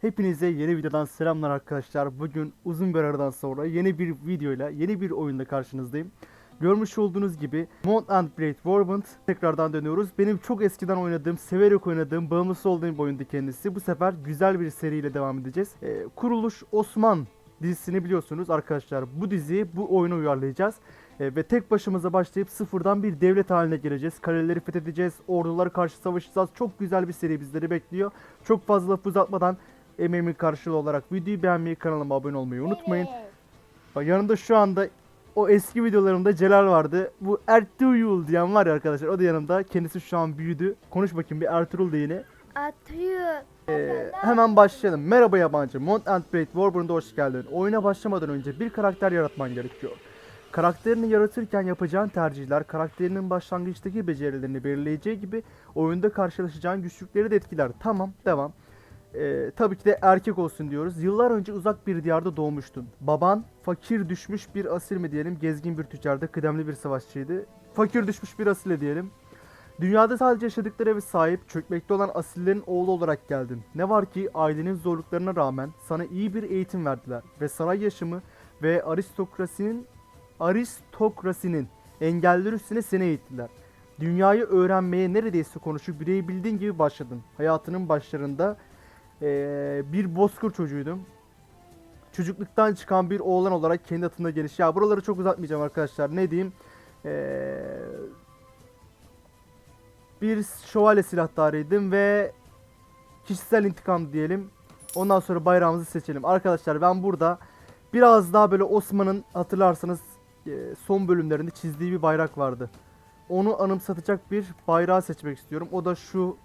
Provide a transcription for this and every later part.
Hepinize yeni videodan selamlar arkadaşlar. Bugün uzun bir aradan sonra yeni bir videoyla, yeni bir oyunda karşınızdayım. Görmüş olduğunuz gibi Mount and Blade Warband tekrardan dönüyoruz. Benim çok eskiden oynadığım, severek oynadığım, bağımlısı olduğum bir oyundu kendisi. Bu sefer güzel bir seriyle devam edeceğiz. Ee, Kuruluş Osman dizisini biliyorsunuz arkadaşlar. Bu diziyi bu oyuna uyarlayacağız. Ee, ve tek başımıza başlayıp sıfırdan bir devlet haline geleceğiz. Kaleleri fethedeceğiz, ordulara karşı savaşacağız. Çok güzel bir seri bizleri bekliyor. Çok fazla laf uzatmadan emeğimin karşılığı olarak videoyu beğenmeyi, kanalıma abone olmayı unutmayın. Bak yanımda şu anda o eski videolarımda Celal vardı. Bu Ertuğrul diyen var ya arkadaşlar. O da yanımda. Kendisi şu an büyüdü. Konuş bakayım bir Ertuğrul de yine. Atıyor. Ee, hemen başlayalım. Merhaba yabancı. Mount and Blade Warband'a hoş geldin. Oyuna başlamadan önce bir karakter yaratman gerekiyor. Karakterini yaratırken yapacağın tercihler karakterinin başlangıçtaki becerilerini belirleyeceği gibi oyunda karşılaşacağın güçlükleri de etkiler. Tamam, devam. Ee, tabii ki de erkek olsun diyoruz. Yıllar önce uzak bir diyarda doğmuştun. Baban fakir düşmüş bir asil mi diyelim, gezgin bir tüccarda kıdemli bir savaşçıydı. Fakir düşmüş bir asile diyelim. Dünyada sadece yaşadıkları eve sahip, çökmekte olan asillerin oğlu olarak geldin. Ne var ki ailenin zorluklarına rağmen sana iyi bir eğitim verdiler ve saray yaşamı ve aristokrasinin aristokrasinin engelleri üstüne seni eğittiler. Dünyayı öğrenmeye neredeyse konuşup bilebildiğin gibi başladın. Hayatının başlarında eee, bir bozkır çocuğuydum. Çocukluktan çıkan bir oğlan olarak kendi atında geliş. Ya buraları çok uzatmayacağım arkadaşlar. Ne diyeyim? Eee bir şövalye silahtarıydım ve kişisel intikam diyelim. Ondan sonra bayrağımızı seçelim. Arkadaşlar ben burada biraz daha böyle Osman'ın hatırlarsanız e, son bölümlerinde çizdiği bir bayrak vardı. Onu anımsatacak bir bayrağı seçmek istiyorum. O da şu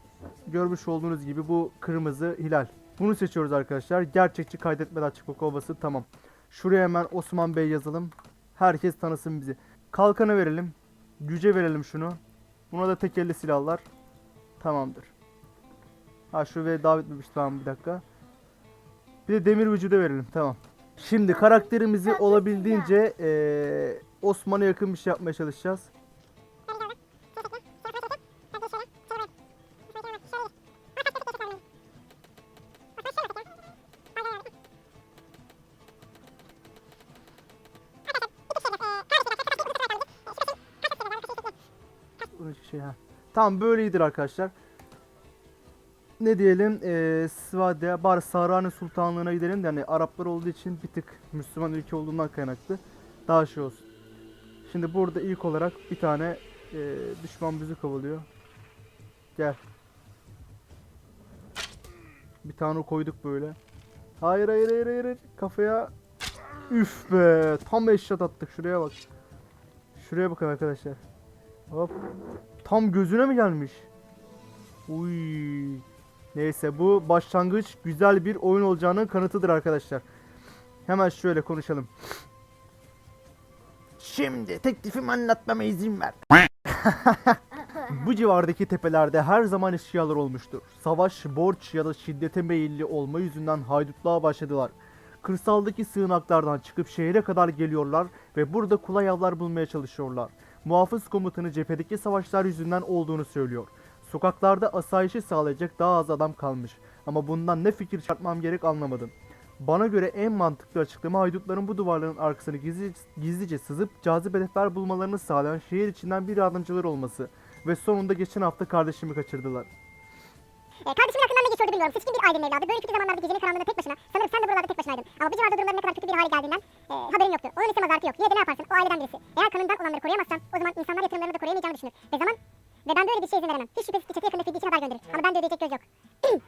görmüş olduğunuz gibi bu kırmızı hilal. Bunu seçiyoruz arkadaşlar. Gerçekçi kaydetmeden açıklık olması tamam. Şuraya hemen Osman Bey yazalım. Herkes tanısın bizi. Kalkanı verelim. Güce verelim şunu. Buna da tek elle silahlar. Tamamdır. Ha şu ve davet bitmiş tamam bir dakika. Bir de demir vücuda verelim tamam. Şimdi karakterimizi olabildiğince eee Osman'a yakın bir şey yapmaya çalışacağız. Ha. Tamam böyledir arkadaşlar. Ne diyelim? Eee Svade, bari Sahrani Sultanlığı'na gidelim de hani Araplar olduğu için bir tık Müslüman ülke olduğundan kaynaklı daha şey olsun. Şimdi burada ilk olarak bir tane eee, düşman bizi kovalıyor. Gel. Bir tane koyduk böyle. Hayır hayır hayır. hayır. Kafaya üf be. Tam eşyat attık. Şuraya bak. Şuraya bakın arkadaşlar. Hop. Tam gözüne mi gelmiş? Uy. Neyse bu başlangıç güzel bir oyun olacağının kanıtıdır arkadaşlar. Hemen şöyle konuşalım. Şimdi teklifimi anlatmama izin ver. Bu civardaki tepelerde her zaman eşkıyalar olmuştur. Savaş, borç ya da şiddete meyilli olma yüzünden haydutluğa başladılar. Kırsaldaki sığınaklardan çıkıp şehre kadar geliyorlar ve burada kolay avlar bulmaya çalışıyorlar. Muhafız komutanı cephedeki savaşlar yüzünden olduğunu söylüyor. Sokaklarda asayişi sağlayacak daha az adam kalmış. Ama bundan ne fikir çıkartmam gerek anlamadım. Bana göre en mantıklı açıklama haydutların bu duvarların arkasını gizli, gizlice sızıp cazip hedefler bulmalarını sağlayan şehir içinden bir yardımcıları olması. Ve sonunda geçen hafta kardeşimi kaçırdılar. E, kardeşimin aklından ne geçiyordu bilmiyorum. Seçkin bir ailenin evladı. Böyle kötü zamanlarda gecenin karanlığında tek başına. Sanırım sen de buralarda tek başınaydın. Ama bu civarda durumların ne kadar kötü bir hale geldiğinden e, haberin yoktu. Onun ise mazartı yok. Yine de ne yaparsın? O aileden birisi. Eğer kanından olanları koruyamazsan o zaman insanlar yatırımlarını da koruyamayacağını düşünür. Ve zaman ve ben böyle bir şeye izin veremem. Hiç şüphesiz ki çatı yakında fidye için haber gönderir. Ama ben de ödeyecek göz yok.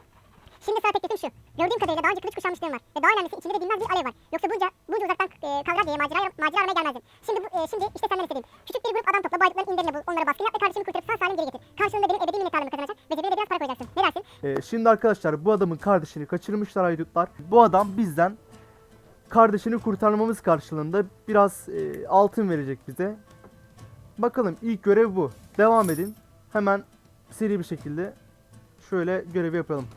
Şimdi sana teklifim şu. Gördüğüm kadarıyla daha önce kılıç kuşanmışlığım var. Ve daha önemlisi içinde de bilmez bir alev var. Yoksa bunca, bunca uzaktan e, kavga diye macera, macera aramaya gelmezdin. Şimdi, bu, e, şimdi işte senden istediğim. Küçük bir grup adam topla, bu aydınların indirini bul, onlara baskın yap ve kardeşimi kurtarıp sağ salim geri getir. Karşılığında benim ebedi minnettarlığımı kazanacak ve cebine Ee, şimdi arkadaşlar bu adamın kardeşini kaçırmışlar haydutlar. Bu adam bizden kardeşini kurtarmamız karşılığında biraz e, altın verecek bize. Bakalım ilk görev bu. Devam edin. Hemen seri bir şekilde şöyle görevi yapalım.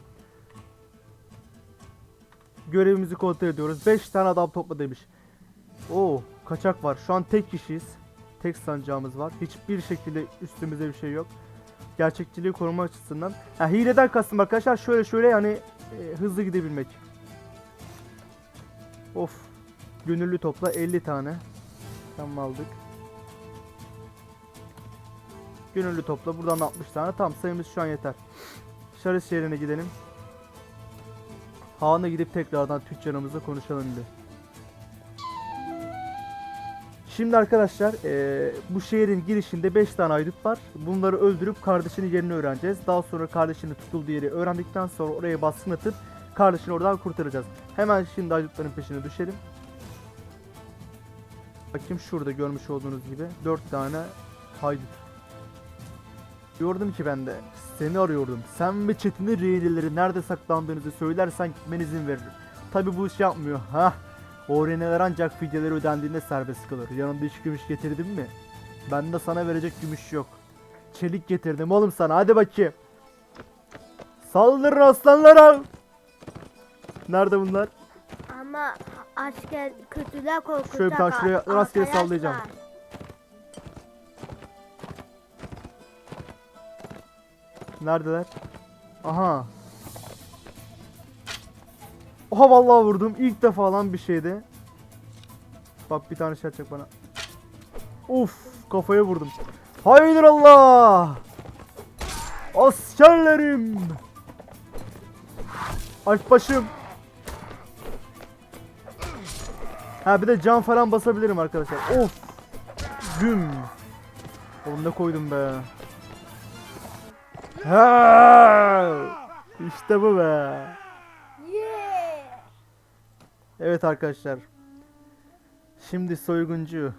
Görevimizi kontrol ediyoruz. 5 tane adam topla demiş. Oo, kaçak var. Şu an tek kişiyiz. Tek sancağımız var. Hiçbir şekilde üstümüzde bir şey yok. Gerçekçiliği koruma açısından. Ha, hileden kastım arkadaşlar şöyle şöyle yani e, hızlı gidebilmek. Of. Gönüllü topla 50 tane. Tamam aldık. Gönüllü topla buradan da 60 tane. Tamam sayımız şu an yeter. Şaris şehrine gidelim. Han'a gidip tekrardan tüccarımızla konuşalım bir. Şimdi arkadaşlar eee, bu şehrin girişinde 5 tane haydut var. Bunları öldürüp kardeşinin yerini öğreneceğiz. Daha sonra kardeşinin tutulduğu yeri öğrendikten sonra oraya baskın atıp kardeşini oradan kurtaracağız. Hemen şimdi haydutların peşine düşelim. Bakayım şurada görmüş olduğunuz gibi 4 tane haydut. Diyordum ki ben de seni arıyordum. Sen ve Çetin'in rehineleri nerede saklandığınızı söylersen gitmen izin veririm. Tabi bu iş yapmıyor. Ha? O rehineler ancak fidyeleri ödendiğinde serbest kalır. Yanında hiç gümüş getirdin mi? Ben de sana verecek gümüş yok. Çelik getirdim oğlum sana hadi bakayım. Saldırın aslanlara. Nerede bunlar? Ama asker kötüler korkacak. Şöyle bir tane şuraya rastgele sallayacağım. Neredeler? Aha. Oha vallahi vurdum. İlk defa lan bir şeydi. Bak bir tane şey atacak bana. Uf kafaya vurdum. Hayır Allah. Askerlerim. Aç başım. Ha bir de can falan basabilirim arkadaşlar. Of. Güm. Oğlum ne koydum be. Ha! İşte bu be. Evet arkadaşlar. Şimdi soyguncu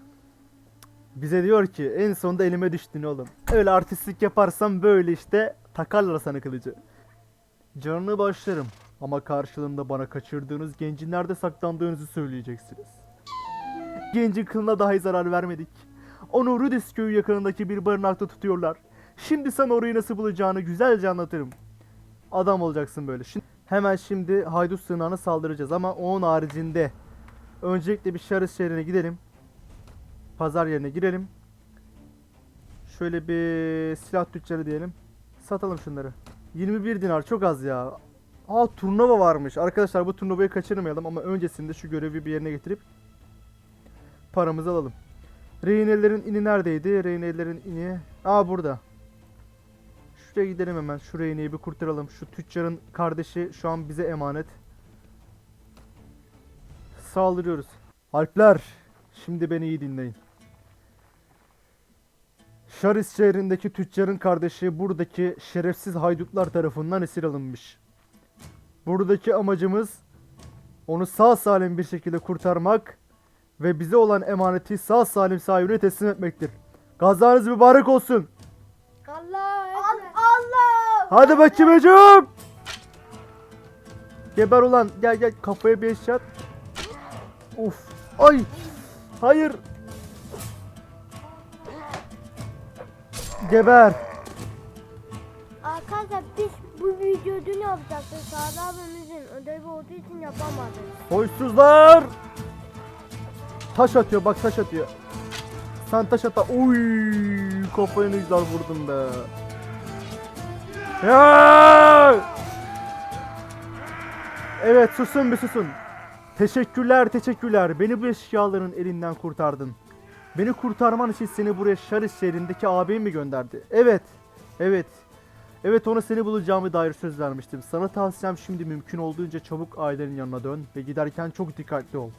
bize diyor ki en sonunda elime düştün oğlum. Öyle artistlik yaparsam böyle işte takarlar sana kılıcı. Canını başlarım ama karşılığında bana kaçırdığınız gencin nerede saklandığınızı söyleyeceksiniz. Gencin kılına dahi zarar vermedik. Onu Rudis köyü yakınındaki bir barınakta tutuyorlar. Şimdi sana orayı nasıl bulacağını güzelce anlatırım. Adam olacaksın böyle. Şimdi, hemen şimdi haydut sığınağına saldıracağız ama onun haricinde öncelikle bir Şarız şehrine gidelim. Pazar yerine girelim. Şöyle bir silah tüccarı diyelim. Satalım şunları. 21 dinar çok az ya. Aa turnuva varmış. Arkadaşlar bu turnuvayı kaçırmayalım ama öncesinde şu görevi bir yerine getirip paramızı alalım. Rehinelerin ini neredeydi? Rehinelerin ini. Aa burada. Şuraya gidelim hemen. Şu rehineyi bir kurtaralım. Şu tüccarın kardeşi şu an bize emanet. Saldırıyoruz. Alpler, şimdi beni iyi dinleyin. Şaris şehrindeki tüccarın kardeşi buradaki şerefsiz haydutlar tarafından esir alınmış. Buradaki amacımız onu sağ salim bir şekilde kurtarmak ve bize olan emaneti sağ salim sahibine teslim etmektir. Gazanız mübarek olsun. Hadi bakayım hücum. Geber ulan gel gel kafaya bir eşyat. Uf. Ay. Hayır. Geber. Arkadaşlar biz bu videoyu dün yapacaktık. Sağda abimizin ödevi olduğu için yapamadık. Soysuzlar. Taş atıyor bak taş atıyor. Sen taş ata. Uy kafaya ne güzel vurdum be. Ya! Evet susun bir susun. Teşekkürler teşekkürler. Beni bu eşyaların elinden kurtardın. Beni kurtarman için seni buraya Şaris şehrindeki ağabeyim mi gönderdi? Evet. Evet. Evet ona seni bulacağımı dair söz vermiştim. Sana tavsiyem şimdi mümkün olduğunca çabuk ailenin yanına dön ve giderken çok dikkatli ol.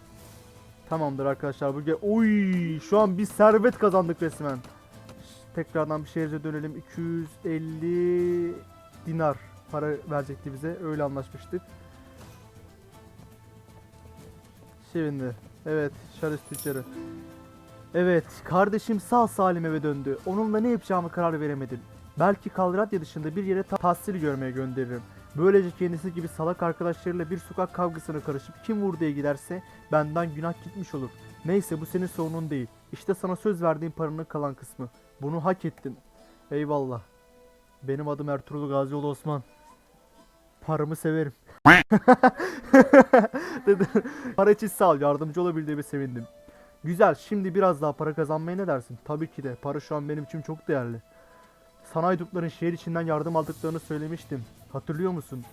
Tamamdır arkadaşlar. Bu ge- Oy, şu an bir servet kazandık resmen. Tekrardan bir şehre dönelim. 250 dinar para verecekti bize. Öyle anlaşmıştık. Şimdi. Evet, Şaris tüccarı. Evet, kardeşim sağ salim eve döndü. Onunla ne yapacağımı karar veremedim. Belki Kalradya dışında bir yere ta- tahsil görmeye gönderirim. Böylece kendisi gibi salak arkadaşlarıyla bir sokak kavgasına karışıp kim vur diye giderse benden günah gitmiş olur. Neyse bu senin sorunun değil. İşte sana söz verdiğim paranın kalan kısmı. Bunu hak ettin. Eyvallah. Benim adım Ertuğrul Gazioğlu Osman. Paramı severim. Dedi. Para için sağ ol. Yardımcı olabildiğime sevindim. Güzel. Şimdi biraz daha para kazanmaya ne dersin? Tabii ki de. Para şu an benim için çok değerli. Sana haydutların şehir içinden yardım aldıklarını söylemiştim. Hatırlıyor musun?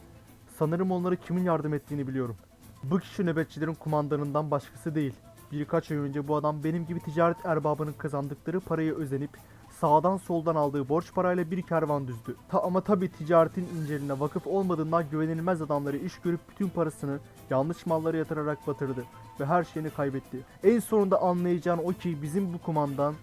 Sanırım onlara kimin yardım ettiğini biliyorum. Bu kişi nöbetçilerin kumandanından başkası değil. Birkaç ay önce bu adam benim gibi ticaret erbabının kazandıkları parayı özenip sağdan soldan aldığı borç parayla bir kervan düzdü. Ta ama tabi ticaretin inceline vakıf olmadığından güvenilmez adamları iş görüp bütün parasını yanlış mallara yatırarak batırdı ve her şeyini kaybetti. En sonunda anlayacağın o ki bizim bu kumandan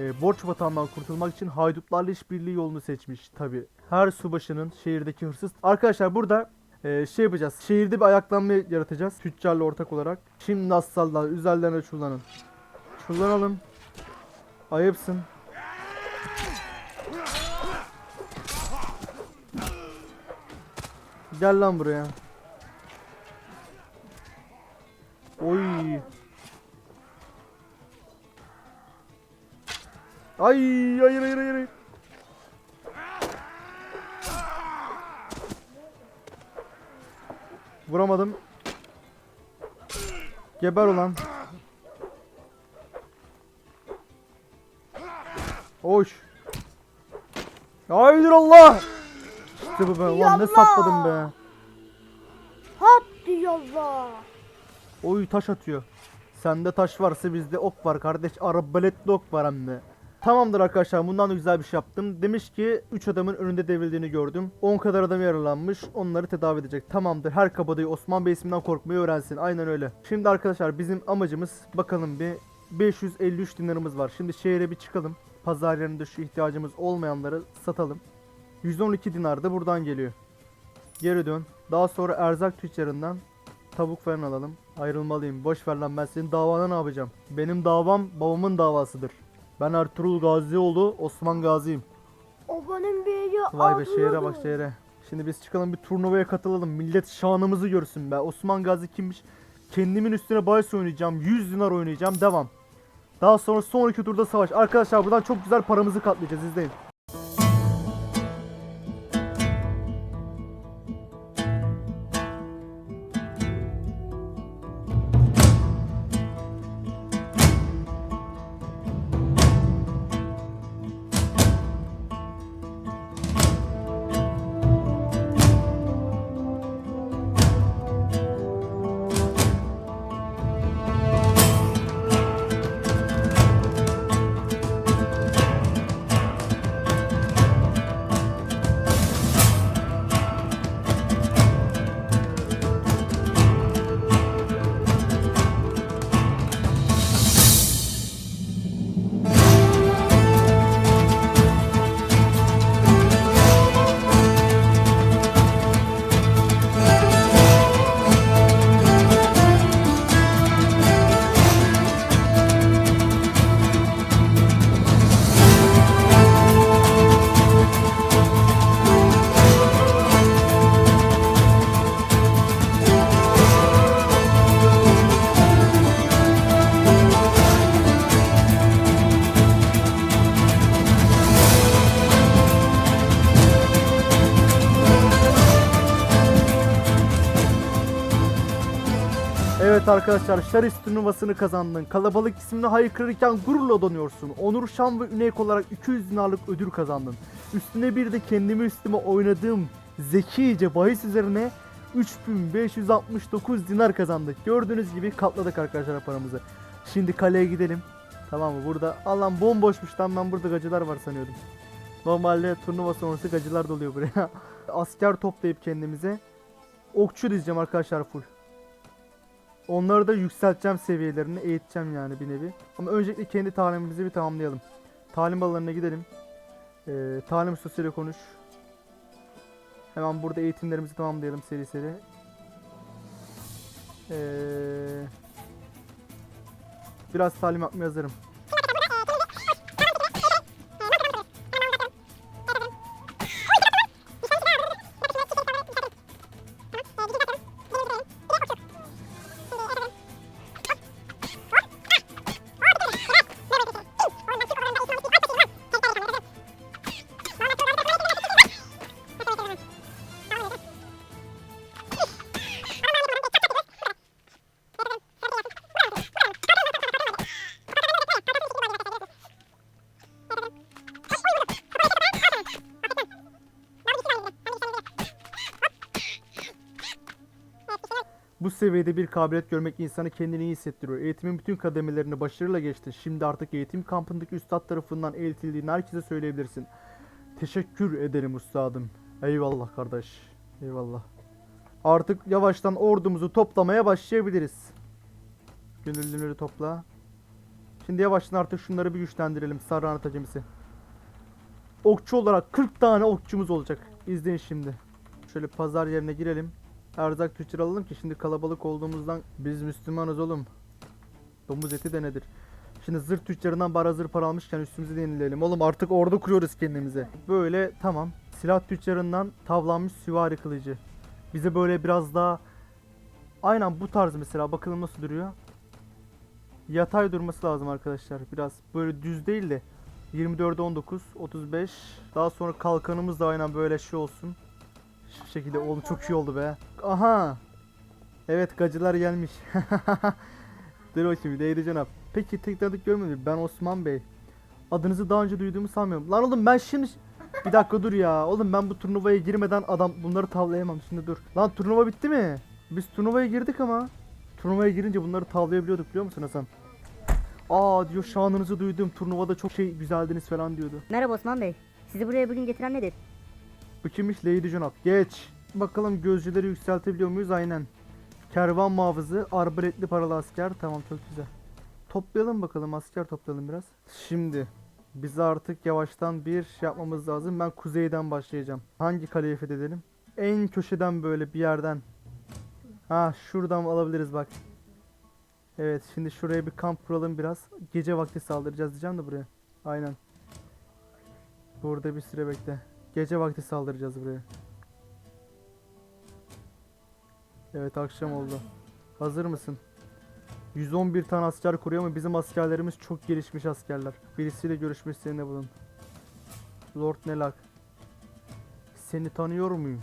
e, borç vatandan kurtulmak için haydutlarla işbirliği yolunu seçmiş tabi. Her subaşının şehirdeki hırsız... Arkadaşlar burada e, şey yapacağız. Şehirde bir ayaklanma yaratacağız. Tüccarla ortak olarak. Şimdi assallar üzerlerine çullanın. Çullanalım. Ayıpsın. Gel lan buraya. Oy. Ay hayır hayır hayır. Vuramadım. Geber ulan. Hoş. Hayır Allah. İşte bu be. Ulan ne Yallah. sapladım be. Hop diyorlar. Oy taş atıyor. Sende taş varsa bizde ok var kardeş. Arabaletli ok var hem de. Tamamdır arkadaşlar bundan da güzel bir şey yaptım. Demiş ki 3 adamın önünde devrildiğini gördüm. 10 kadar adam yaralanmış. Onları tedavi edecek. Tamamdır her kabadayı Osman Bey isminden korkmayı öğrensin. Aynen öyle. Şimdi arkadaşlar bizim amacımız bakalım bir 553 dinarımız var. Şimdi şehre bir çıkalım. Pazar yerinde şu ihtiyacımız olmayanları satalım. 112 dinar da buradan geliyor. Geri dön. Daha sonra erzak tüccarından tavuk falan alalım. Ayrılmalıyım. Boş ver lan ben senin davana ne yapacağım? Benim davam babamın davasıdır. Ben Ertuğrul Gazioğlu Osman Gazi'yim. O benim bir yeri Vay be şehre bak şehre. Şimdi biz çıkalım bir turnuvaya katılalım. Millet şanımızı görsün be. Osman Gazi kimmiş? Kendimin üstüne bahis oynayacağım. 100 dinar oynayacağım. Devam. Daha sonra sonraki turda savaş. Arkadaşlar buradan çok güzel paramızı katlayacağız. izleyin. Arkadaşlar Şaris turnuvasını kazandın. Kalabalık ismini haykırırken gururla donuyorsun. Onur, şan ve üneyek olarak 200 dinarlık ödül kazandın. Üstüne bir de kendimi üstüme oynadığım zekice bahis üzerine 3569 dinar kazandık. Gördüğünüz gibi katladık arkadaşlar paramızı. Şimdi kaleye gidelim. Tamam mı? Burada Allah'ım bomboşmuş lan ben burada gacılar var sanıyordum. Normalde turnuva sonrası gacılar doluyor buraya. Asker toplayıp kendimize okçu dizeceğim arkadaşlar full. Onları da yükselteceğim seviyelerini, eğiteceğim yani bir nevi. Ama öncelikle kendi talimimizi bir tamamlayalım. Talim alanına gidelim. Ee, talim ustasıyla konuş. Hemen burada eğitimlerimizi tamamlayalım seri seri. Ee, biraz talim yapmaya hazırım. Bu seviyede bir kabiliyet görmek insanı kendini iyi hissettiriyor. Eğitimin bütün kademelerini başarıyla geçti. Şimdi artık eğitim kampındaki üstad tarafından eğitildiğini herkese söyleyebilirsin. Teşekkür ederim üstadım. Eyvallah kardeş. Eyvallah. Artık yavaştan ordumuzu toplamaya başlayabiliriz. Gönüllüleri topla. Şimdi yavaştan artık şunları bir güçlendirelim. Sarranat acemisi. Okçu olarak 40 tane okçumuz olacak. İzleyin şimdi. Şöyle pazar yerine girelim. Erzak tüccar alalım ki şimdi kalabalık olduğumuzdan biz Müslümanız oğlum. Domuz eti de nedir? Şimdi zırh tüccarından bara zırh para almışken üstümüzü de yenileyelim. Oğlum artık ordu kuruyoruz kendimize. Böyle tamam. Silah tüccarından tavlanmış süvari kılıcı. Bize böyle biraz daha aynen bu tarz mesela bakalım nasıl duruyor. Yatay durması lazım arkadaşlar. Biraz böyle düz değil de 24'e 19, 35. Daha sonra kalkanımız da aynen böyle şey olsun. Şu şekilde oğlum çok iyi oldu be. Aha. Evet gacılar gelmiş. Dur bakayım Leydi Cenap. Peki tek tanıdık görmedim. Ben Osman Bey. Adınızı daha önce duyduğumu sanmıyorum. Lan oğlum ben şimdi... Bir dakika dur ya. Oğlum ben bu turnuvaya girmeden adam bunları tavlayamam. Şimdi dur. Lan turnuva bitti mi? Biz turnuvaya girdik ama. Turnuvaya girince bunları tavlayabiliyorduk biliyor musun Hasan? Aa diyor şanınızı duydum. Turnuvada çok şey güzeldiniz falan diyordu. Merhaba Osman Bey. Sizi buraya bugün getiren nedir? Bu kimmiş? Lady Junap. Geç. Bakalım gözcüleri yükseltebiliyor muyuz? Aynen. Kervan muhafızı, arbaletli paralı asker. Tamam çok güzel. Toplayalım bakalım asker toplayalım biraz. Şimdi biz artık yavaştan bir şey yapmamız lazım. Ben kuzeyden başlayacağım. Hangi kaleyi fethedelim? En köşeden böyle bir yerden. Ha şuradan alabiliriz bak. Evet şimdi şuraya bir kamp kuralım biraz. Gece vakti saldıracağız diyeceğim de buraya. Aynen. Burada bir süre bekle. Gece vakti saldıracağız buraya. Evet akşam oldu. Hazır mısın? 111 tane asker kuruyor ama bizim askerlerimiz çok gelişmiş askerler. Birisiyle görüşme isteğinde bulun. Lord Nelak. Seni tanıyor muyum?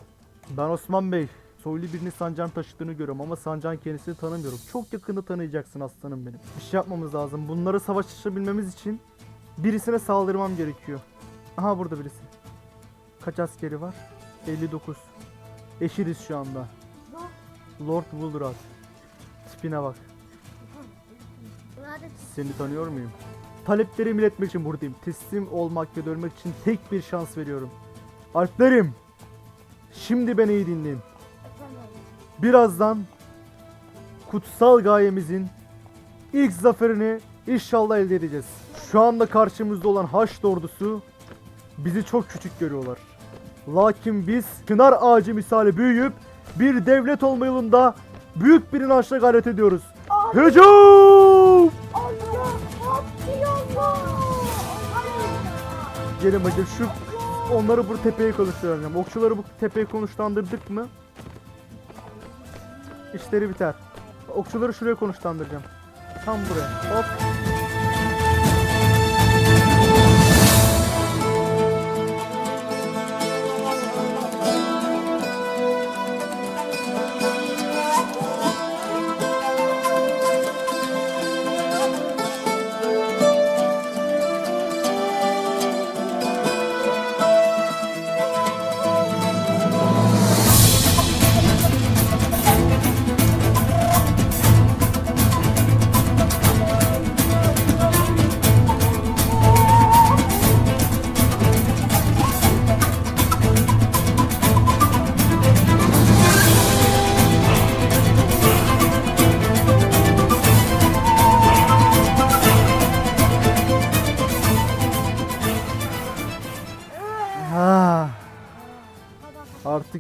Ben Osman Bey. Soylu birini sancağın taşıdığını görüyorum ama sancağın kendisini tanımıyorum. Çok yakında tanıyacaksın aslanım benim. Bir şey yapmamız lazım. Bunları savaşabilmemiz için birisine saldırmam gerekiyor. Aha burada birisi. Kaç askeri var? 59. Eşiriz şu anda. Lord Woolrat. Tipine bak. Seni tanıyor muyum? Taleplerimi iletmek için buradayım. Teslim olmak ve dönmek için tek bir şans veriyorum. Alplerim! Şimdi beni iyi dinleyin. Birazdan kutsal gayemizin ilk zaferini inşallah elde edeceğiz. Şu anda karşımızda olan Haçlı ordusu bizi çok küçük görüyorlar. Lakin biz çınar ağacı misali büyüyüp bir devlet olma yolunda büyük bir inançla gayret ediyoruz. Hücum! Gelin bakayım şu onları bu tepeye konuşturacağım. Okçuları bu tepeye konuşlandırdık mı? İşleri biter. Okçuları şuraya konuşlandıracağım. Tam buraya. Hop.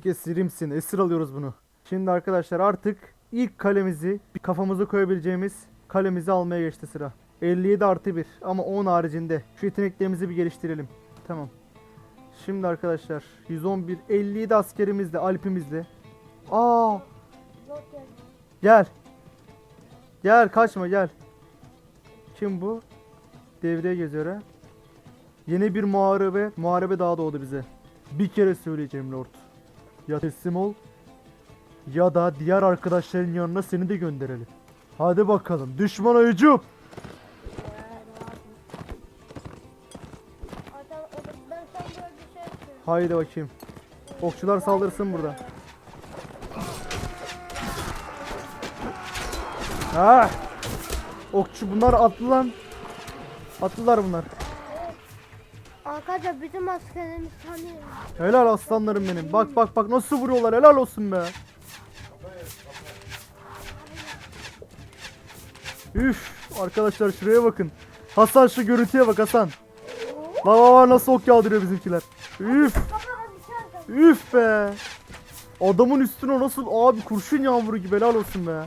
Esirimsin. Esir alıyoruz bunu. Şimdi arkadaşlar artık ilk kalemizi bir kafamıza koyabileceğimiz kalemizi almaya geçti sıra. 57 artı 1 ama 10 haricinde. Şu yeteneklerimizi bir geliştirelim. Tamam. Şimdi arkadaşlar 111 57 askerimizle Alp'imizle. Aa gel. Gel kaçma gel. Kim bu? Devreye geziyor ha. Yeni bir muharebe, muharebe daha doğdu bize. Bir kere söyleyeceğim Lord. Ya teslim ol ya da diğer arkadaşların yanına seni de gönderelim. Hadi bakalım düşmana hücum. Haydi bakayım. Okçular saldırsın burada. Ah! Okçu bunlar atlı lan. Atlılar bunlar. Arkadaşlar bizim askerimiz tanıyor. Helal aslanlarım benim. Bak bak bak nasıl vuruyorlar. Helal olsun be. Üf arkadaşlar şuraya bakın. Hasan şu görüntüye bak Hasan. Bak bak bak nasıl ok yağdırıyor bizimkiler. Üf. Üf be. Adamın üstüne nasıl abi kurşun yağmuru gibi helal olsun be.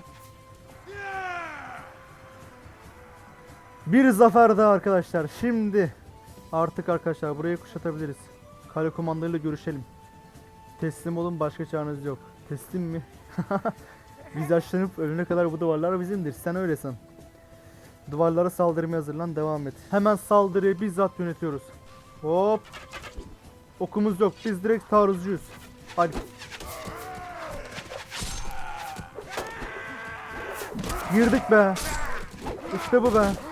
Bir zafer daha arkadaşlar. Şimdi artık arkadaşlar burayı kuşatabiliriz. Kale komandayla görüşelim. Teslim olun başka çareniz yok. Teslim mi? Biz yaşlanıp ölene kadar bu duvarlar bizimdir. Sen öylesin. Duvarlara saldırmaya hazırlan devam et. Hemen saldırıyı bizzat yönetiyoruz. Hop. Okumuz yok. Biz direkt taarruzcuyuz. Hadi. Girdik be. İşte bu be.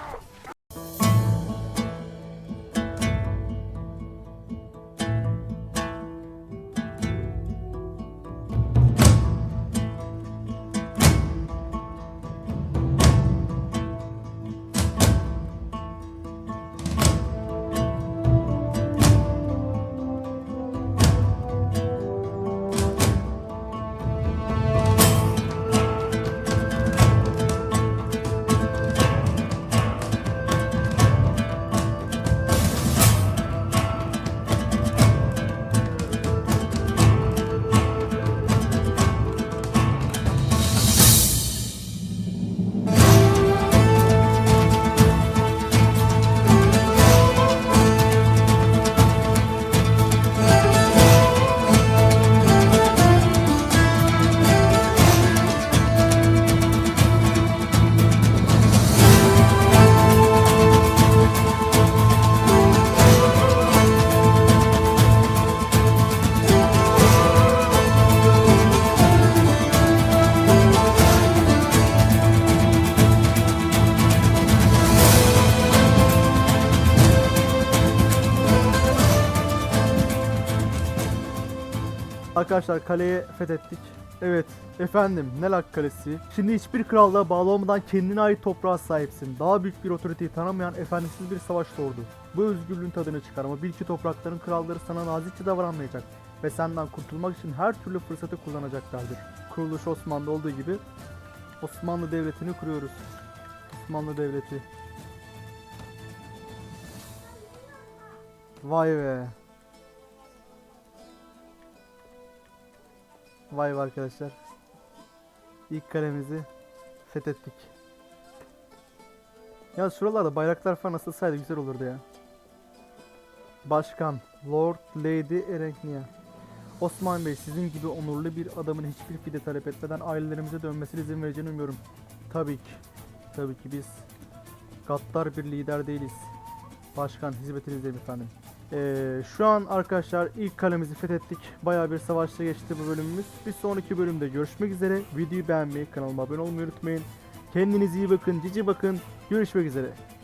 Arkadaşlar kaleyi fethettik. Evet efendim Nelak Kalesi. Şimdi hiçbir krallığa bağlı olmadan kendine ait toprağa sahipsin. Daha büyük bir otoriteyi tanımayan efendisiz bir savaşta ordu. Bu özgürlüğün tadını çıkar ama bil ki toprakların kralları sana nazikçe davranmayacak. Ve senden kurtulmak için her türlü fırsatı kullanacaklardır. Kuruluş Osmanlı olduğu gibi Osmanlı Devleti'ni kuruyoruz. Osmanlı Devleti. Vay be. Vay be arkadaşlar. İlk kalemizi fethettik. Ya şuralarda bayraklar falan asılsaydı güzel olurdu ya. Başkan, Lord, Lady Erenknia. Osman Bey sizin gibi onurlu bir adamın hiçbir fide talep etmeden ailelerimize dönmesine izin vereceğini umuyorum. Tabii ki. Tabii ki biz gaddar bir lider değiliz. Başkan hizmetinizdeyim efendim. Ee, şu an arkadaşlar ilk kalemizi fethettik. Bayağı bir savaşta geçti bu bölümümüz. Bir sonraki bölümde görüşmek üzere. Videoyu beğenmeyi, kanalıma abone olmayı unutmayın. Kendinize iyi bakın, cici bakın. Görüşmek üzere.